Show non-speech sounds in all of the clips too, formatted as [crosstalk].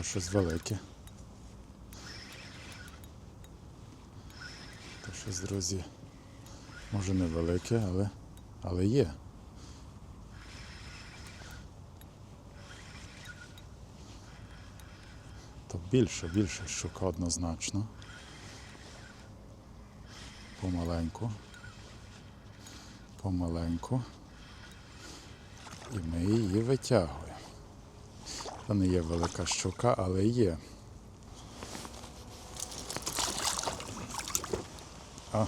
То щось велике. То щось, друзі, може не велике, але, але є. То більше, більше щука однозначно. Помаленьку. Помаленьку. І ми її витягуємо. Це не є велика щука, але є. А,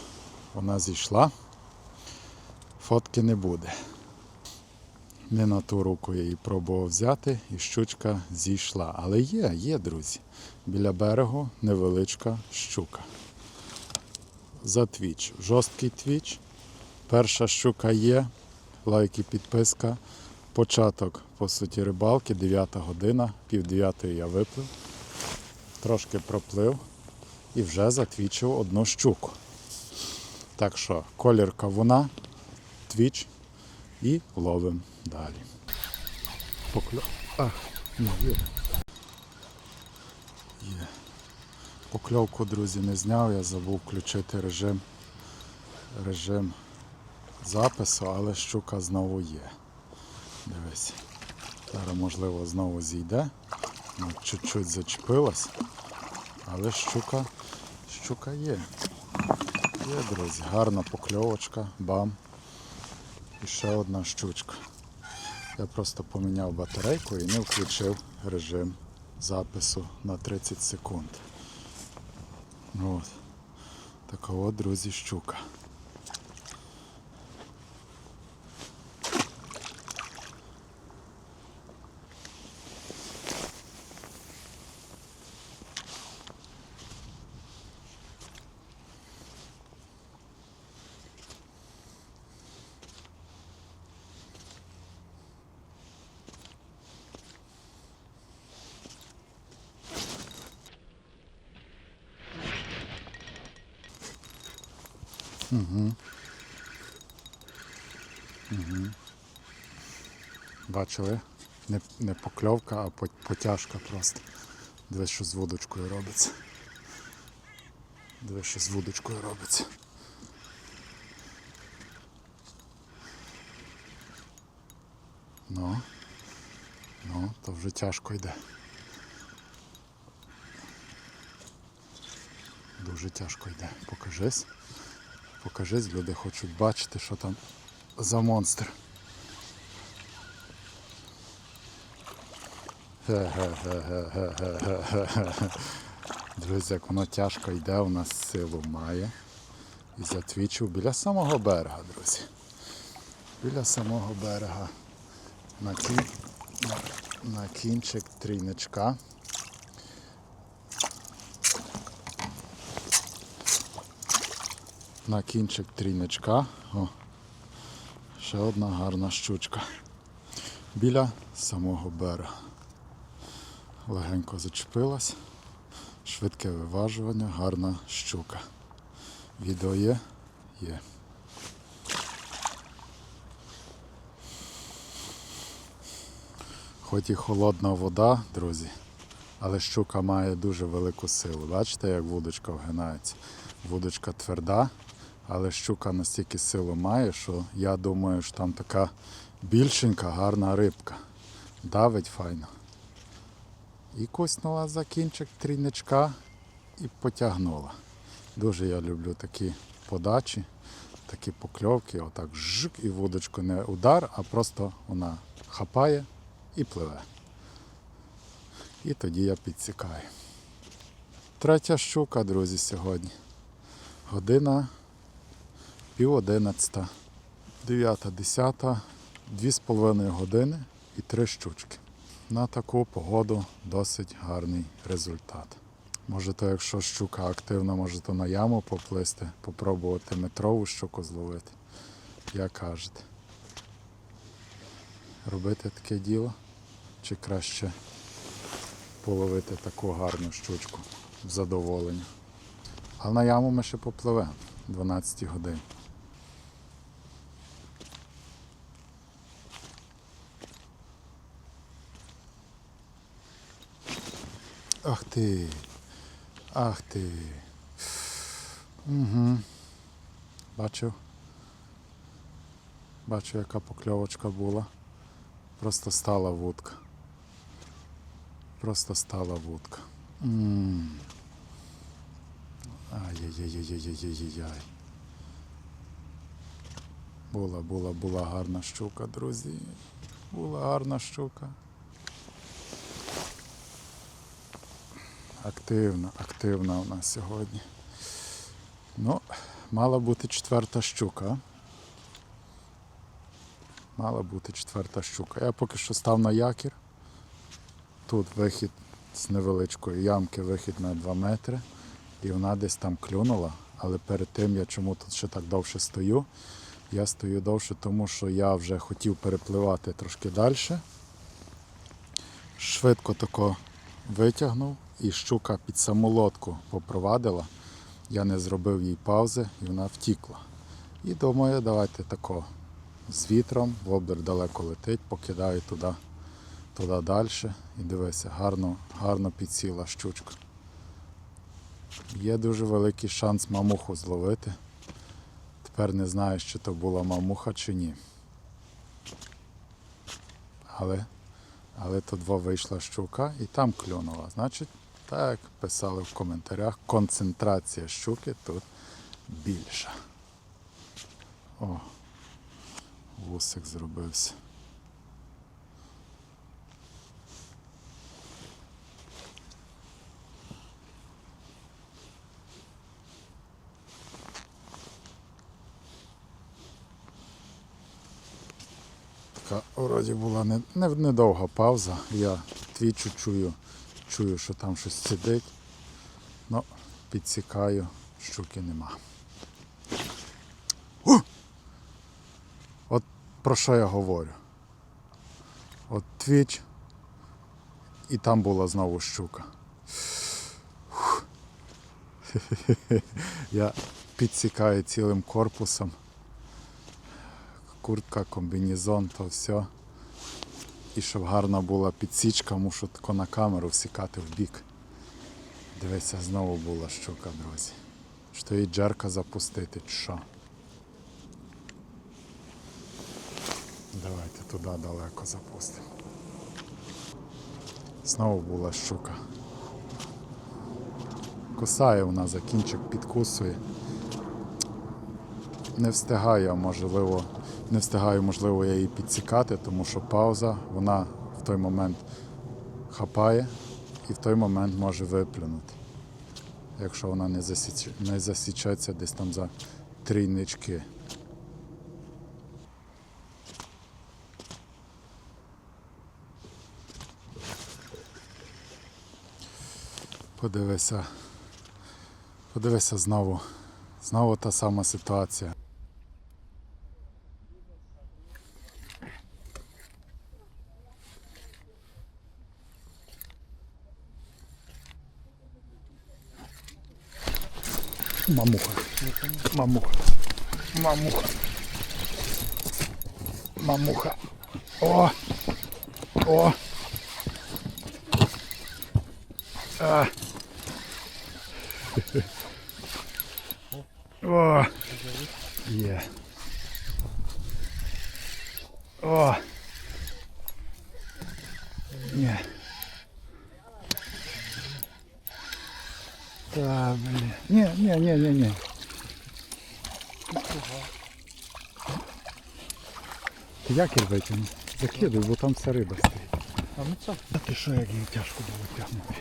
вона зійшла. Фотки не буде. Не на ту руку я її пробував взяти, і щучка зійшла. Але є, є, друзі. Біля берегу невеличка щука. За твіч. Жорсткий твіч. Перша щука є. Лайки, підписка. Початок, по суті, рибалки, 9 година, пів дев'ятої я виплив, трошки проплив і вже затвічив одну щуку. Так що колір кавуна, твіч і ловимо далі. Покльов. А, ні, є. Є. Покльовку, друзі, не зняв, я забув включити режим, режим запису, але щука знову є. Дивись. Зараз можливо знову зійде. Чуть-чуть зачепилась. Але щука, щука є. Є, друзі, гарна покльовочка, бам. І ще одна щучка. Я просто поміняв батарейку і не включив режим запису на 30 секунд. От. Така от, друзі, щука. Бачили? Не, не покльовка, а потяжка просто. Дивись, що з вудочкою робиться. Дивись, що з вудочкою робиться. Ну, ну, то вже тяжко йде. Дуже тяжко йде. Покажись. Покажись, люди хочуть бачити, що там за монстр. [laughs] Друзі, як воно тяжко йде, у нас силу має. І затвічив біля самого берега, друзі. Біля самого берега. На, кін... на... на кінчик трійничка. На кінчик трійничка. О, ще одна гарна щучка. Біля самого берега. Легенько зачепилась. Швидке виважування, гарна щука. Відео є? Є. Хоч і холодна вода, друзі, але щука має дуже велику силу. Бачите, як вудочка вгинається? Вудочка тверда, але щука настільки силу має, що я думаю, що там така більшенька, гарна рибка. Давить файно. І коснула за кінчик трійничка і потягнула. Дуже я люблю такі подачі, такі покльовки, отак жик і вудочку не удар, а просто вона хапає і пливе. І тоді я підсікаю. Третя щука, друзі, сьогодні. Година пів одинадцята, дев'ята, десята, дві з половиною години і три щучки. На таку погоду досить гарний результат. Може, то якщо щука активна, може то на яму поплисти, попробувати метрову щуку зловити. Як кажете. Робити таке діло? Чи краще половити таку гарну щучку в задоволення? А на яму ми ще попливемо 12 годин. Ах ти. Ах ти. Угу. Бачив? Бачу, яка покльовочка була. Просто стала вудка. Просто стала вудка. м Ай-яй-яй-яй-яй-яй-яй. Була, була, була гарна щука, друзі. Була гарна щука. Активна, активна у нас сьогодні. Ну, мала бути четверта щука. Мала бути четверта щука. Я поки що став на якір. Тут вихід з невеличкої ямки, вихід на 2 метри. І вона десь там клюнула. Але перед тим я чому тут ще так довше стою. Я стою довше, тому що я вже хотів перепливати трошки далі. Швидко тако витягнув і щука під саму лодку попровадила. Я не зробив їй паузи і вона втікла. І думаю, давайте тако з вітром, воблер далеко летить, покидаю туди, туди далі. І дивися, гарно, гарно підсіла щучка. Є дуже великий шанс мамуху зловити. Тепер не знаю, чи то була мамуха чи ні. Але, але тут два вийшла щука і там клюнула. Значить, так писали в коментарях, концентрація щуки тут більша. О, вусик зробився. Така вроді була не, не, недовга пауза. Я твічу чую, чую, що там щось сидить. Ну, підсікаю, щуки нема. О! От про що я говорю? От твіч, і там була знову щука. [laughs] Я підсікаю цілим корпусом куртка, комбінезон, то все. І щоб гарна була підсічка, мушу тако на камеру всікати в бік. Дивися, знову була щука, друзі. Що її джерка запустити, що? Давайте туди далеко запустимо. Знову була щука. Кусає вона за кінчик, підкусує. Не встигаю, можливо, не встигаю, можливо, я її підсікати, тому що пауза, вона в той момент хапає і в той момент може виплюнути. Якщо вона не, засіч... не засічеться десь там за трійнички. Подивися. Подивися знову. Знову та сама ситуація. Мамуха. Мамуха. Мамуха. Мамуха. О! О! А! О! Є. О! Ні. Та, блін. Ні, ні, ні, ні, ні. Ти якір витягнув? Закидуй, бо там вся риба стоїть. А ну це. А ти що, як її тяжко було тягнути?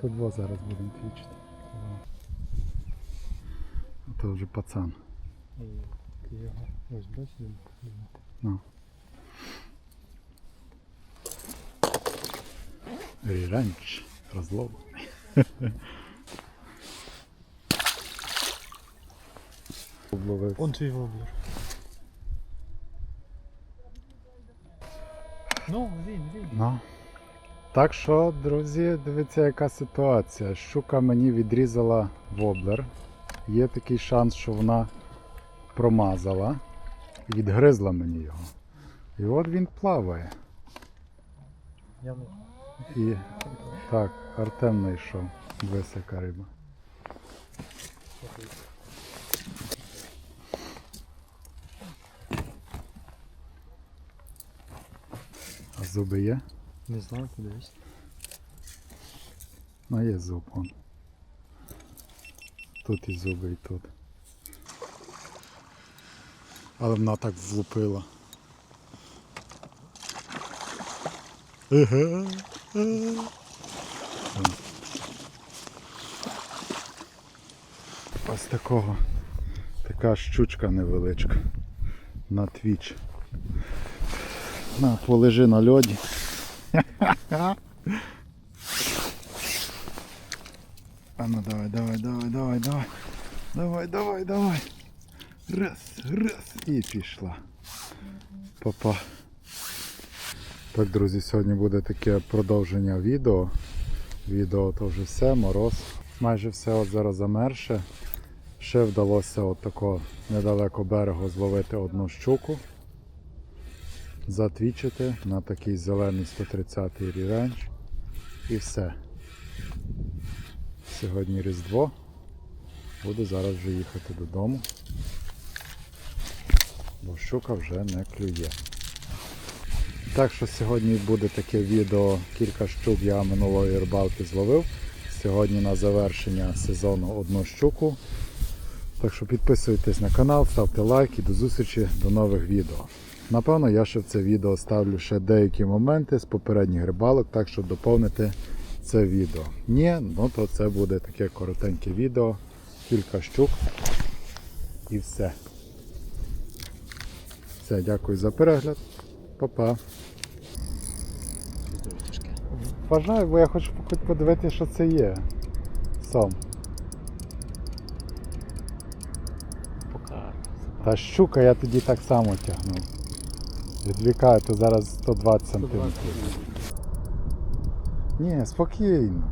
Тут два зараз будемо твічити. То вже пацан. Ти його ось бачиш? Ну. Ріранч розловлений. Обловив. Он твій воблер. Ну, він, він. Ну. Так що, друзі, дивіться, яка ситуація. Щука мені відрізала воблер. Є такий шанс, що вона промазала. відгризла мені його. І от він плаває. Я не І так, Артем знайшов. Висока риба. А зуби є? не знаю, подивись. Ну є зуб он. Тут і зуби, і тут. Але вона так влупила. Ось такого. Така щучка невеличка. На твіч. На, полежи на льоді. [laughs] А ну давай, давай, давай, давай, давай. Давай, давай, давай. Раз, раз. І пішла. Папа. Так, друзі, сьогодні буде таке продовження відео. Відео то вже все, мороз. Майже все от зараз замерше. Ще вдалося от тако недалеко берегу зловити одну щуку. Затвічити на такий зелений 130 й рівень. І все. Сьогодні Різдво. Буду зараз вже їхати додому. Бо щука вже не клює. Так що сьогодні буде таке відео. Кілька щук я минулої рибалки зловив. Сьогодні на завершення сезону одну щуку. Так що підписуйтесь на канал, ставте лайк і до зустрічі до нових відео. Напевно, я ще в це відео ставлю ще деякі моменти з попередніх рибалок, так що доповнити це відео. Ні, ну то це буде таке коротеньке відео, кілька щук і все. Все, дякую за перегляд. Па-па. Бажаю, бо я хочу хоч подивитися, що це є. Пока. Та щука я тоді так само тягнув. Відвлікаю, то зараз 120 сантиметрів. Ні, спокійно.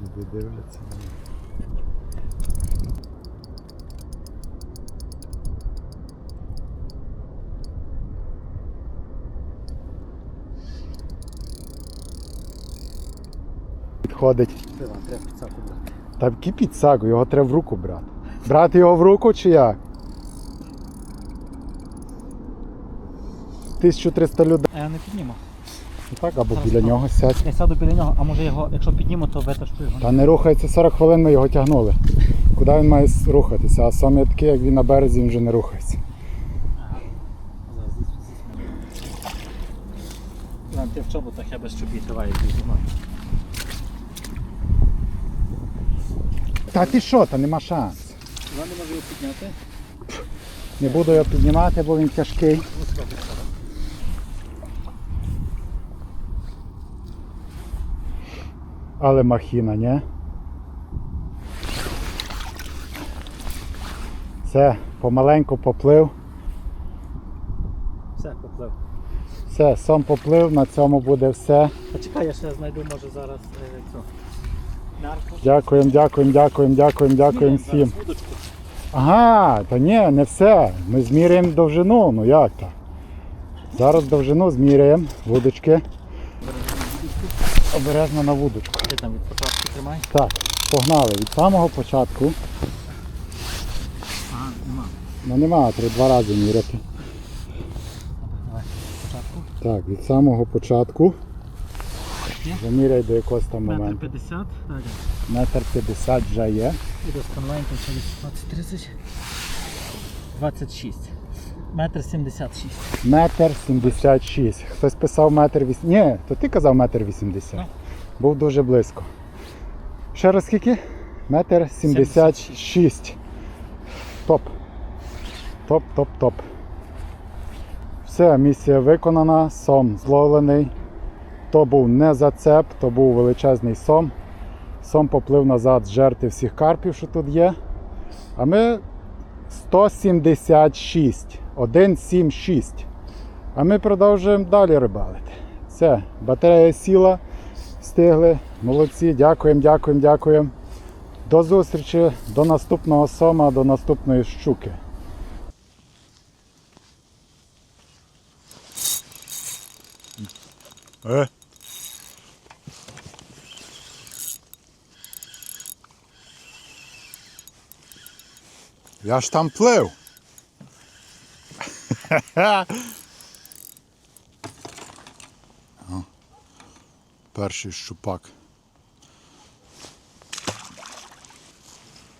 Діди дивляться на мене. Підходить. Треба підсаку брати. Та кипіть сагу, його треба в руку брати. Брати його в руку чи як? 1300 людей. А я не підніму. Так, або біля нього сядь. Я сяду біля нього, а може його, якщо підніму, то витащу його. Та не рухається 40 хвилин, ми його тягнули. Куди він має рухатися? А сам я такий, як він на березі, він вже не рухається. Зараз. Ладно, ти в чоботах, я без чобіт, давай, зі. Та ти що, та нема шанс. Я не можу його підняти. Не буду його піднімати, бо він тяжкий. Ну, сюди підсаду. Але махіна, ні? Все, помаленьку поплив. Все, поплив. Все, сам поплив, на цьому буде все. Почекай, я ще знайду, може зараз е, цю. Нарку. Дякуємо, дякуємо, дякуємо, дякуємо, дякуємо зараз всім. вудочку. Ага, та ні, не все. Ми зміряємо довжину, ну як так? Зараз довжину зміряємо, вудочки. Обережно на вудочку. Ти там від початку тримай. Так, погнали. Від самого початку. Ага, нема. Ну нема, треба два рази міряти. Давай. Так, від самого початку. Є? Заміряй до якогось там Метр 50, далі. Метр 50 вже є. І до сканленька через 20, 30, 26. Метр 76. Метр 76. Хтось писав метр 80. Ні, то ти казав метр 80. Ну. Був дуже близько. Ще раз скільки? Метр 76. Топ. Топ, топ, топ. Все, місія виконана, сом зловлений. То був не зацеп, то був величезний сом. Сом поплив назад з жерти всіх карпів, що тут є. А ми 176. 176. А ми продовжуємо далі рибалити. Все, батарея сіла, встигли. Молодці, дякуємо, дякуємо, дякуємо. До зустрічі, до наступного сома, до наступної щуки. Е. Я ж там плив. О, Перший щупак.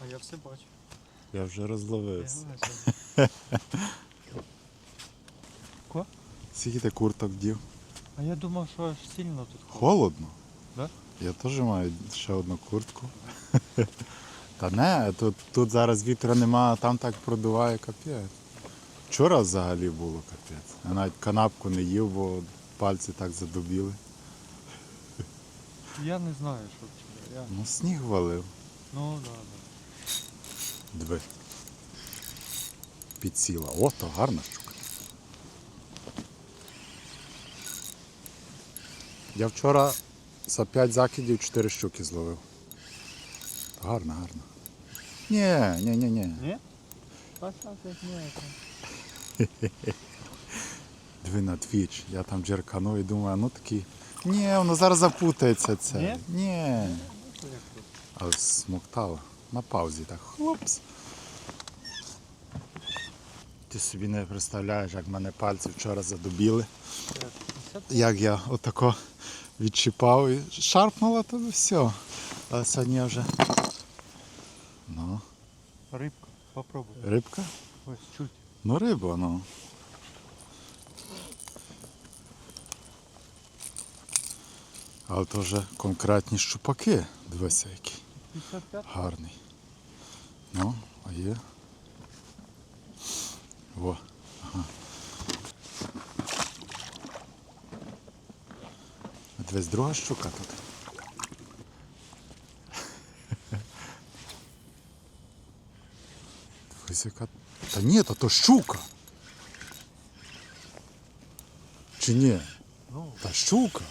А я все бачу. Я вже розловився. [laughs] Ко? Скільки ти курток дів? А я думав, що аж сильно тут Холодно. Да? Я теж маю ще одну куртку. [laughs] Та не, тут, тут зараз вітру нема, а там так продуває капець. Вчора взагалі було капець. Я навіть канапку не їв, бо пальці так задубіли. Я не знаю, що вчора. Я... Ну сніг валив. Ну, да, да. Диви. Підсіла. О, то гарна щука. Я вчора за 5 закидів 4 щуки зловив. Гарно, гарно. Ні, ні, ні, ні. Ні? А. [laughs] Диви на твіч. Я там джеркану і думаю, ну такий. Ні, воно зараз запутається це. Ні? Але смоктало. На паузі так. Хлопс. Ти собі не представляєш, як мене пальці вчора задубіли. Як? Як я отако відчіпав і шарпнуло, то все. Але сьогодні я вже. Рибка. Попробуй. рибка? Ось, чуть. Ну, риба, ну. Але то вже конкретні щупаки. Дивися, 55? гарний. Ну, а є. Во. Ага. Дивись, друга щука тут. яка. Та ні, то то щука. Чи ні? Ну, Та щука.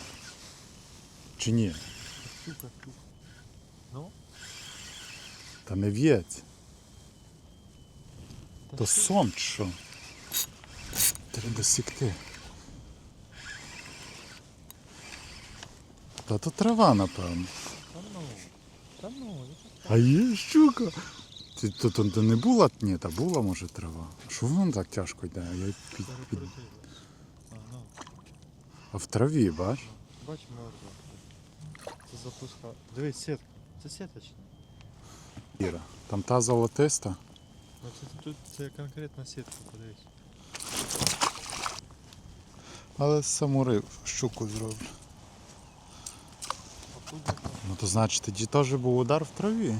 Чи ні? щука, щука. Ну, Та не в'ється. та То що? сон чи що? Треба сікти. Та то трава, напевно. Та ну. Та ну, це А є щука. Ти то, то, не була? Ні, та була, може, трава. Що воно так тяжко йде? Я під, під... А, в траві, бач? Бач мертво. Це запуска. Дивись, сітка. Це сіточна. Іра. Там та золотиста. Ну це тут це конкретна сітка, подивись. Але саму риб, щуку зроблю. А тут? Ну то значить тоді теж був удар в траві.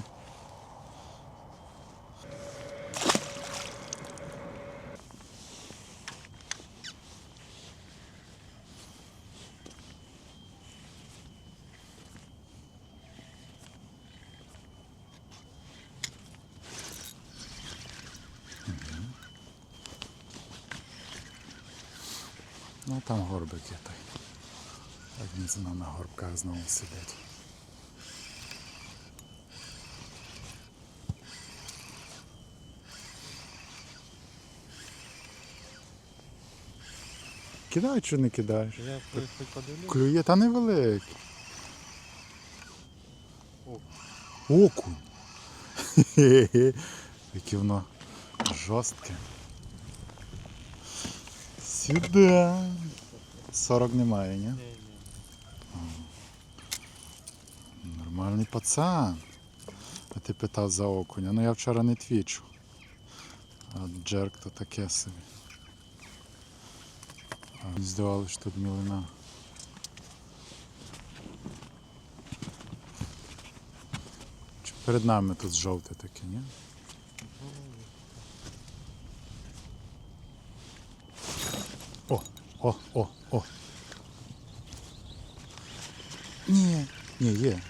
Мгм. Ну там горбики той. Так він знову на горбках знову сидить. Кидай чи не кидаєш? Я хоч подивлюсь. Клює та невеликий. Окунь. [laughs] Яке воно жорстке. Сюди. 40 немає, ні? Ні, ні. Нормальний пацан. А ти питав за окуня. Ну я вчора не твічу. А джерк то таке собі. Здавалося, що тут мілина. Чи перед нами тут жовте таке, ні? О, о, о, о. Ні, ні, є.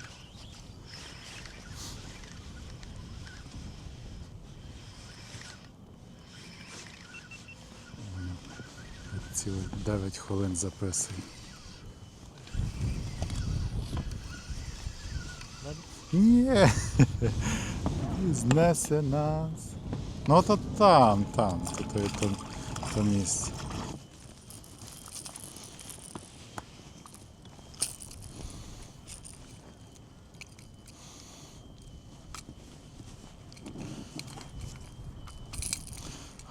9 хвилин записую. Ні. Знесе нас. Ну то там, там, то, то, то місце.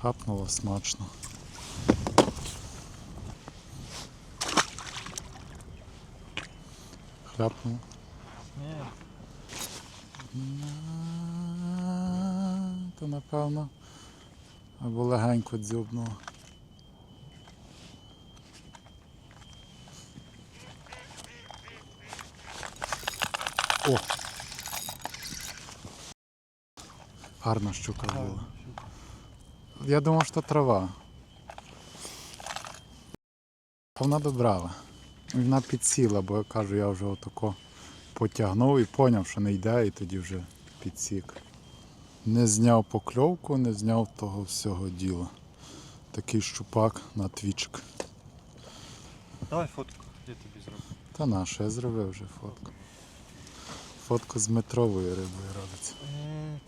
Хапнуло смачно. Хляпнуло. То напевно. Або легенько дзюбнуло. О! Гарна щука була. Я думав, що трава. Вона добрала. Вона підсіла, бо я кажу, я вже отако потягнув і поняв, що не йде, і тоді вже підсік. Не зняв покльовку, не зняв того всього діла. Такий щупак на твічик. Давай фотку, я тобі зроблю. Та наша, я зробив вже фотку. Фотку з метровою рибою робиться. Е.